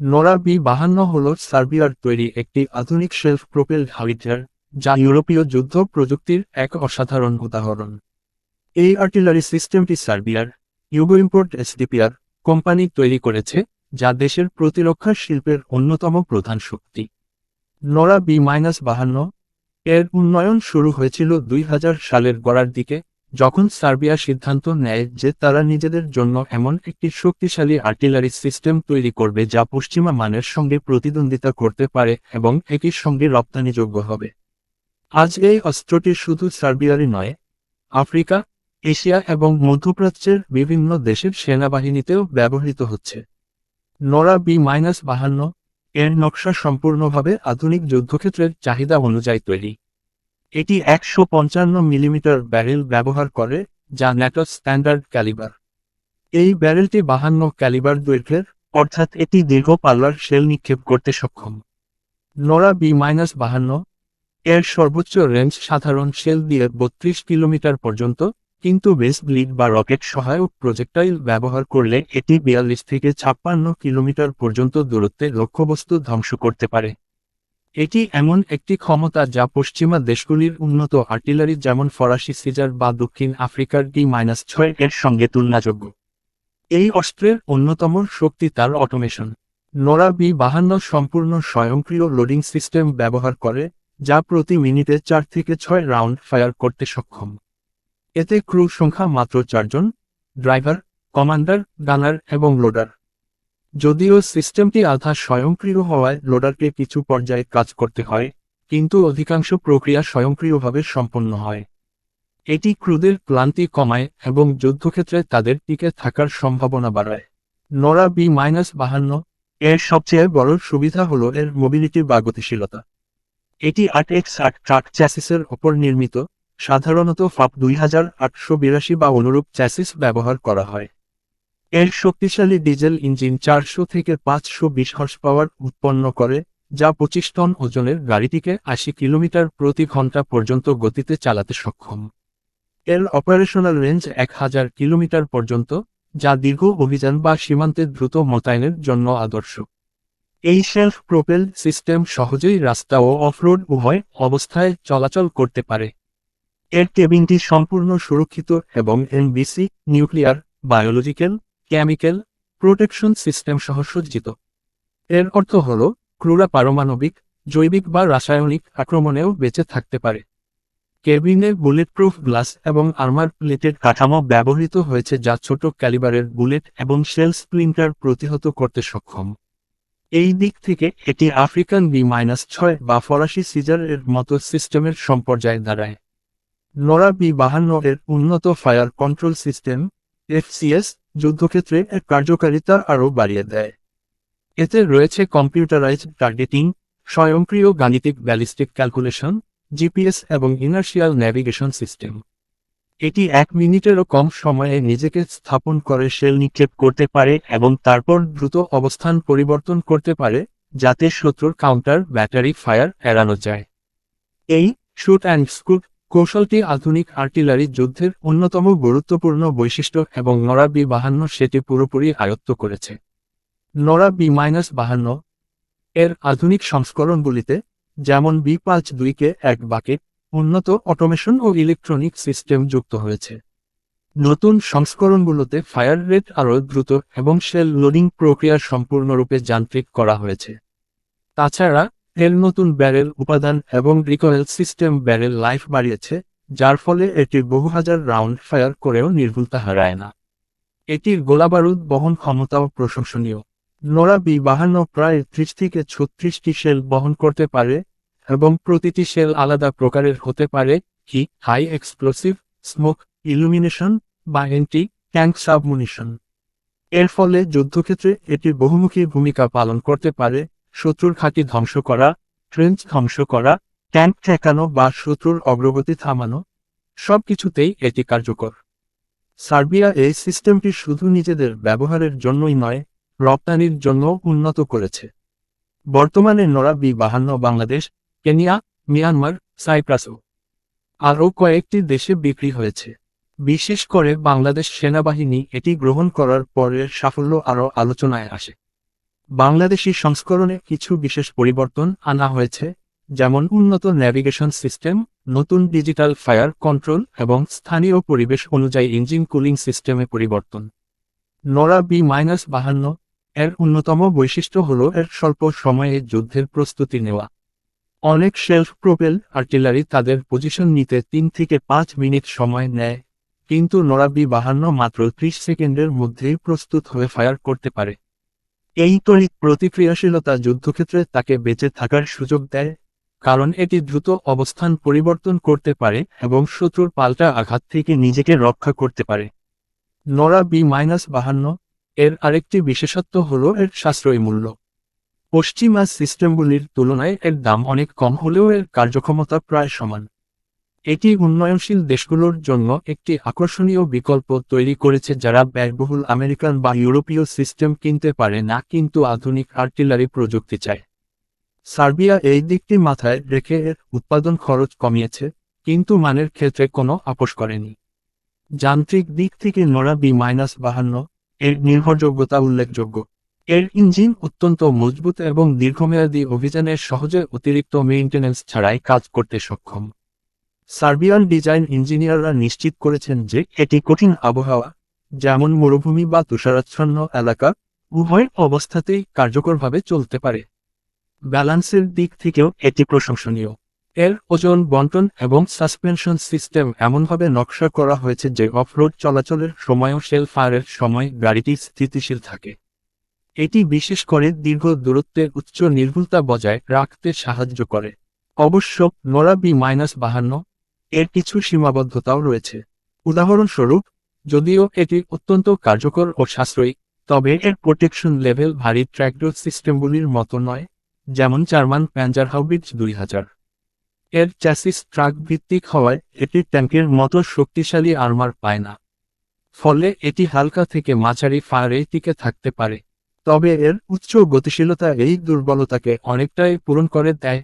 Nora B বাহান্ন হল সার্বিয়ার তৈরি একটি আধুনিক সেলফ প্রোপেল হাউইটার যা ইউরোপীয় যুদ্ধ প্রযুক্তির এক অসাধারণ উদাহরণ। এই আর্টিলারি সিস্টেমটি সার্বিয়ার ইউগো ইম্পোর্ট এসডিপিআর কোম্পানি তৈরি করেছে, যা দেশের প্রতিরক্ষা শিল্পের অন্যতম প্রধান শক্তি। নোরা বি মাইনাস বাহান্ন এর উন্নয়ন শুরু হয়েছিল দুই হাজার সালের গড়ার দিকে যখন সার্বিয়া সিদ্ধান্ত নেয় যে তারা নিজেদের জন্য এমন একটি শক্তিশালী আর্টিলারি সিস্টেম তৈরি করবে যা পশ্চিমা মানের সঙ্গে প্রতিদ্বন্দ্বিতা করতে পারে এবং একই সঙ্গে রপ্তানিযোগ্য হবে। আজ এই অস্ত্রটি শুধু সার্বিয়ারই নয়, আফ্রিকা, এশিয়া এবং মধ্যপ্রাচ্যের বিভিন্ন দেশের সেনাবাহিনীতেও ব্যবহৃত হচ্ছে। নোরা বি মাইনাস বাহান্ন এর নকশা সম্পূর্ণভাবে আধুনিক যুদ্ধক্ষেত্রের চাহিদা অনুযায়ী তৈরি। এটি একশো পঞ্চান্ন মিলিমিটার ব্যারেল ব্যবহার করে, যা ন্যাটো স্ট্যান্ডার্ড ক্যালিবার। এই ব্যারেলটি বাহান্ন ক্যালিবার দৈর্ঘ্যের, অর্থাৎ এটি দীর্ঘ পাল্লার শেল নিক্ষেপ করতে সক্ষম। নোরা বি মাইনাস বাহান্ন, এর সর্বোচ্চ রেঞ্জ সাধারণ শেল দিয়ে বত্রিশ কিলোমিটার পর্যন্ত, কিন্তু বেস ব্লিড বা রকেট সহায়ক প্রজেক্টাইল ব্যবহার করলে এটি বিয়াল্লিশ থেকে ছাপ্পান্ন কিলোমিটার পর্যন্ত দূরত্বে লক্ষ্যবস্তু ধ্বংস করতে পারে। এটি এমন একটি ক্ষমতা যা পশ্চিমা দেশগুলির উন্নত আর্টিলারি যেমন ফরাসি সিজার বা দক্ষিণ আফ্রিকার ডি মাইনাস ছয় এর সঙ্গে তুলনাযোগ্য। এই অস্ত্রের অন্যতম শক্তি তার অটোমেশন। নোরা বি বাহান্ন সম্পূর্ণ স্বয়ংক্রিয় লোডিং সিস্টেম ব্যবহার করে, যা প্রতি মিনিটে চার থেকে ছয় রাউন্ড ফায়ার করতে সক্ষম। এতে ক্রু সংখ্যা মাত্র চারজন, ড্রাইভার, কমান্ডার গানার এবং লোডার। যদিও সিস্টেমটি আধা স্বয়ংক্রিয় হওয়ায় লোডারকে কিছু পর্যায়ে কাজ করতে হয়, কিন্তু অধিকাংশ প্রক্রিয়া স্বয়ংক্রিয়ভাবে সম্পন্ন হয়। এটি ক্রুদের ক্লান্তি কমায় এবং যুদ্ধক্ষেত্রে তাদের টিকে থাকার সম্ভাবনা বাড়ায়। নোরা বি মাইনাস বাহান্ন এর সবচেয়ে বড় সুবিধা হল এর মোবিলিটি বা গতিশীলতা। এটি আট এক্স আট ট্রাক চ্যাসিসের ওপর নির্মিত, সাধারণত ফাপ দুই হাজার আটশো বিরাশি বা অনুরূপ চ্যাসিস ব্যবহার করা হয়। এর শক্তিশালী ডিজেল ইঞ্জিন চারশো থেকে পাঁচশো বিশ হর্স পাওয়ার উৎপন্ন করে, যা পঁচিশ টন ওজনের গাড়িটিকে আশি কিলোমিটার প্রতি ঘণ্টা পর্যন্ত গতিতে চালাতে সক্ষম। এর অপারেশনাল রেঞ্জ এক হাজার কিলোমিটার পর্যন্ত, যা দীর্ঘ অভিযান বা সীমান্তে দ্রুত মোতায়েনের জন্য আদর্শ। এই সেলফ প্রোপেল সিস্টেম সহজেই রাস্তা ও অফরোড উভয় অবস্থায় চলাচল করতে পারে। এর কেবিনটি সম্পূর্ণ সুরক্ষিত এবং NBC, nuclear, biological chemical protection system সহ সজ্জিত। এর অর্থ হল, ক্রুরা পারমাণবিক, জৈবিক বা রাসায়নিক আক্রমণেও বেঁচে থাকতে পারে। কেবিনে বুলেটপ্রুফ গ্লাস এবং আর্মার প্লেটের কাঠামো ব্যবহৃত হয়েছে যা ছোট ক্যালিবারের বুলেট এবং শেল স্প্লিন্টার প্রতিহত করতে সক্ষম। এই দিক থেকে এটি আফ্রিকান বি মাইনাস ছয় বা ফরাসি সিজার এর মতো সিস্টেমের সম্পর্যায় দাঁড়ায়। নরা বি বাহান্ন এর উন্নত ফায়ার কন্ট্রোল সিস্টেম এফসিএস যুদ্ধক্ষেত্রে এর কার্যকারিতা আরও বাড়িয়ে দেয়। এতে রয়েছে কম্পিউটারাইজড টার্গেটিং, স্বয়ংক্রিয় গাণিতিক ব্যালিস্টিক ক্যালকুলেশন, জিপিএস এবং ইনার্শিয়াল ন্যাভিগেশন সিস্টেম। এটি এক মিনিটেরও কম সময়ে নিজেকে স্থাপন করে শেল নিক্ষেপ করতে পারে এবং তারপর দ্রুত অবস্থান পরিবর্তন করতে পারে, যাতে শত্রুর কাউন্টার ব্যাটারি ফায়ার এড়ানো যায়। এই শুট অ্যান্ড স্কুট কৌশলটি আধুনিক আর্টিলারি যুদ্ধের অন্যতম গুরুত্বপূর্ণ বৈশিষ্ট্য এবং নরা বি বাহান্ন সেটি পুরোপুরি আয়ত্ত করেছে। নরা বি মাইনাস বাহান্ন এর আধুনিক সংস্করণগুলিতে যেমন বি পাঁচ দুইকে এক বাকে উন্নত অটোমেশন ও ইলেকট্রনিক সিস্টেম যুক্ত হয়েছে। নতুন সংস্করণগুলোতে ফায়ার রেট আরও দ্রুত এবং শেল লোডিং প্রক্রিয়া সম্পূর্ণরূপে যান্ত্রিক করা হয়েছে। তাছাড়া এর নতুন ব্যারেল উপাদান এবং রিকয়েল সিস্টেম ব্যারেল লাইফ বাড়িয়েছে, যার ফলে এটি বহু হাজার রাউন্ড ফায়ার করেও নির্ভুলতা হারায় না। এটির গোলাবারুদ বহন ক্ষমতাও প্রশংসনীয়। নোরা বি বাহান্ন প্রায় ত্রিশ থেকে ছত্রিশটি শেল বহন করতে পারে এবং প্রতিটি শেল আলাদা প্রকারের হতে পারে, কি হাই এক্সপ্লোসিভ, স্মোক, ইলুমিনেশন বা এন্টি ট্যাঙ্ক সাবমুনিশন। এর ফলে যুদ্ধক্ষেত্রে এটি বহুমুখী ভূমিকা পালন করতে পারে শত্রুর ঘাঁটি ধ্বংস করা ট্রেঞ্চ ধ্বংস করা, ট্যাঙ্ক ঠেকানো বা শত্রুর অগ্রগতি থামানো, সবকিছুতেই এটি কার্যকর। সার্বিয়া এই সিস্টেমটি শুধু নিজেদের ব্যবহারের জন্যই নয়, রপ্তানির জন্য উন্নত করেছে। বর্তমানে নরা বি বাহান্ন বাংলাদেশ, কেনিয়া, মিয়ানমার, সাইপ্রাসও আরও কয়েকটি দেশে বিক্রি হয়েছে। বিশেষ করে বাংলাদেশ সেনাবাহিনী এটি গ্রহণ করার পরের সাফল্য আরও আলোচনায় আসে। বাংলাদেশি সংস্করণে কিছু বিশেষ পরিবর্তন আনা হয়েছে, যেমন উন্নত ন্যাভিগেশন সিস্টেম নতুন ডিজিটাল ফায়ার কন্ট্রোল এবং স্থানীয় পরিবেশ অনুযায়ী ইঞ্জিন কুলিং সিস্টেমে পরিবর্তন। নরা বি মাইনাস বাহান্ন এর অন্যতম বৈশিষ্ট্য হল এর স্বল্প সময়ে যুদ্ধের প্রস্তুতি নেওয়া। অনেক সেলফ প্রোপেল আর্টিলারি তাদের পজিশন নিতে তিন থেকে পাঁচ মিনিট সময় নেয়, কিন্তু নরাবি বাহান্ন মাত্র ত্রিশ সেকেন্ডের মধ্যেই প্রস্তুত হয়ে ফায়ার করতে পারে। এই তড়িৎ প্রতিক্রিয়াশীলতা যুদ্ধক্ষেত্রে তাকে বেঁচে থাকার সুযোগ দেয়, কারণ এটি দ্রুত অবস্থান পরিবর্তন করতে পারে এবং শত্রুর পাল্টা আঘাত থেকে নিজেকে রক্ষা করতে পারে। নরা বি মাইনাস বাহান্ন এর আরেকটি বিশেষত্ব হল এর সাশ্রয়ী মূল্য। পশ্চিমা সিস্টেমগুলির তুলনায় এর দাম অনেক কম হলেও এর কার্যক্ষমতা প্রায় সমান। এটি উন্নয়নশীল দেশগুলোর জন্য একটি আকর্ষণীয় বিকল্প তৈরি করেছে যারা ব্যয়বহুল আমেরিকান বা ইউরোপীয় সিস্টেম কিনতে পারে না, কিন্তু আধুনিক আর্টিলারি প্রযুক্তি চায়। সার্বিয়া এই দিকটি মাথায় রেখে এর উৎপাদন খরচ কমিয়েছে, কিন্তু মানের ক্ষেত্রে কোনো আপোষ করেনি। যান্ত্রিক দিক থেকে নোরা বি মাইনাস বাহান্ন, এর নির্ভরযোগ্যতা উল্লেখযোগ্য। এর ইঞ্জিন অত্যন্ত মজবুত এবং দীর্ঘমেয়াদী অভিযানে সহজে অতিরিক্ত মেইনটেন্যান্স ছাড়াই কাজ করতে সক্ষম। সার্বিয়ান ডিজাইন ইঞ্জিনিয়াররা নিশ্চিত করেছেন যে এটি কঠিন আবহাওয়া, যেমন মরুভূমি বা তুষারাচ্ছন্ন এলাকা উভয় অবস্থাতেই কার্যকরভাবে চলতে পারে। ব্যালান্সের দিক থেকেও এটি প্রশংসনীয়। এর ওজন, বন্টন এবং সাসপেনশন সিস্টেম এমনভাবে নকশা করা হয়েছে যে অফরোড চলাচলের সময়ও শেল ফায়ারের সময় গাড়িটি স্থিতিশীল থাকে। এটি বিশেষ করে দীর্ঘ দূরত্বের উচ্চ নির্ভুলতা বজায় রাখতে সাহায্য করে। অবশ্য, নোরা বি মাইনাস বাহান্ন এর কিছু সীমাবদ্ধতাও রয়েছে। উদাহরণস্বরূপ, যদিও এটি অত্যন্ত কার্যকর ও সাশ্রয়ী, তবে এর প্রোটেকশন লেভেল ভারী ট্র্যাক্টর সিস্টেমগুলির মতো নয়, যেমন জার্মান প্যাঞ্জার হাউবিটস দুই হাজার। এর চ্যাসিস ট্রাক ভিত্তিক হওয়ায় এটি ট্যাঙ্কের মতো শক্তিশালী আর্মার পায় না। ফলে এটি হালকা থেকে মাঝারি ফায়ারে টিকে থাকতে পারে। তবে এর উচ্চ গতিশীলতা এই দুর্বলতাকে অনেকটাই পূরণ করে দেয়,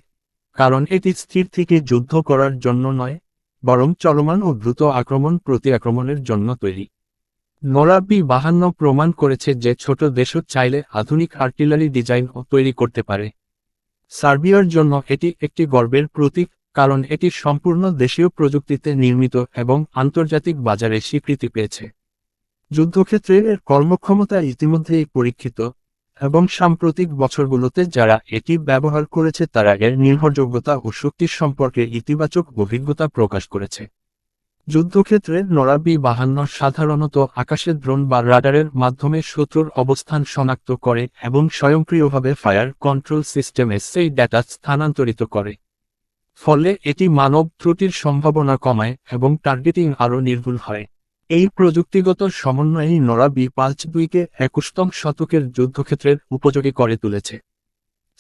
কারণ এটি স্থির থেকে যুদ্ধ করার জন্য নয় বরং চলমান ও দ্রুত আক্রমণ প্রতি আক্রমণের জন্য তৈরি। নোরাবি বাহান্ন প্রমাণ করেছে যে ছোট দেশও চাইলে আধুনিক আর্টিলারি ডিজাইন ও তৈরি করতে পারে। সার্বিয়ার জন্য এটি একটি গর্বের প্রতীক, কারণ এটি সম্পূর্ণ দেশীয় প্রযুক্তিতে নির্মিত এবং আন্তর্জাতিক বাজারে স্বীকৃতি পেয়েছে। যুদ্ধক্ষেত্রে এর কর্মক্ষমতা ইতিমধ্যেই পরীক্ষিত এবং সাম্প্রতিক বছরগুলোতে যারা এটি ব্যবহার করেছে তারা এর নির্ভরযোগ্যতা ও শক্তির সম্পর্কে ইতিবাচক অভিজ্ঞতা প্রকাশ করেছে। যুদ্ধক্ষেত্রে নরাবি বাহান্ন সাধারণত আকাশে ড্রোন বা রাডারের মাধ্যমে শত্রুর অবস্থান শনাক্ত করে এবং স্বয়ংক্রিয়ভাবে ফায়ার কন্ট্রোল সিস্টেমে সেই ডেটা স্থানান্তরিত করে। ফলে এটি মানব ত্রুটির সম্ভাবনা কমায় এবং টার্গেটিং আরও নির্ভুল হয়। এই প্রযুক্তিগত সমন্বয়ই নোরা বি পাঁচ দুইকে একুশতম শতকের যুদ্ধক্ষেত্রের উপযোগী করে তুলেছে।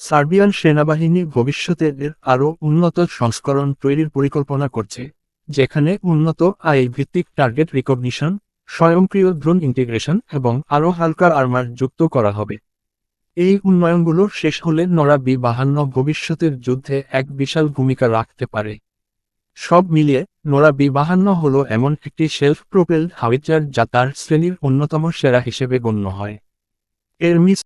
সার্বিয়ান সেনাবাহিনী ভবিষ্যতে এর আরও উন্নত সংস্করণ তৈরির পরিকল্পনা করছে, যেখানে উন্নত আই ভিত্তিক টার্গেট রিকগনিশন, স্বয়ংক্রিয় ড্রোন ইন্টিগ্রেশন এবং আরও হালকা আর্মার যুক্ত করা হবে। এই উন্নয়নগুলো শেষ হলে নরা বি বাহান্ন ভবিষ্যতের যুদ্ধে এক বিশাল ভূমিকা রাখতে পারে। সব মিলিয়ে, নোরা বি বাহান্ন হল এমন একটি সেলফ প্রোপেল হাউইচার যা তার শ্রেণির অন্যতম সেরা হিসেবে গণ্য হয়। এর মিস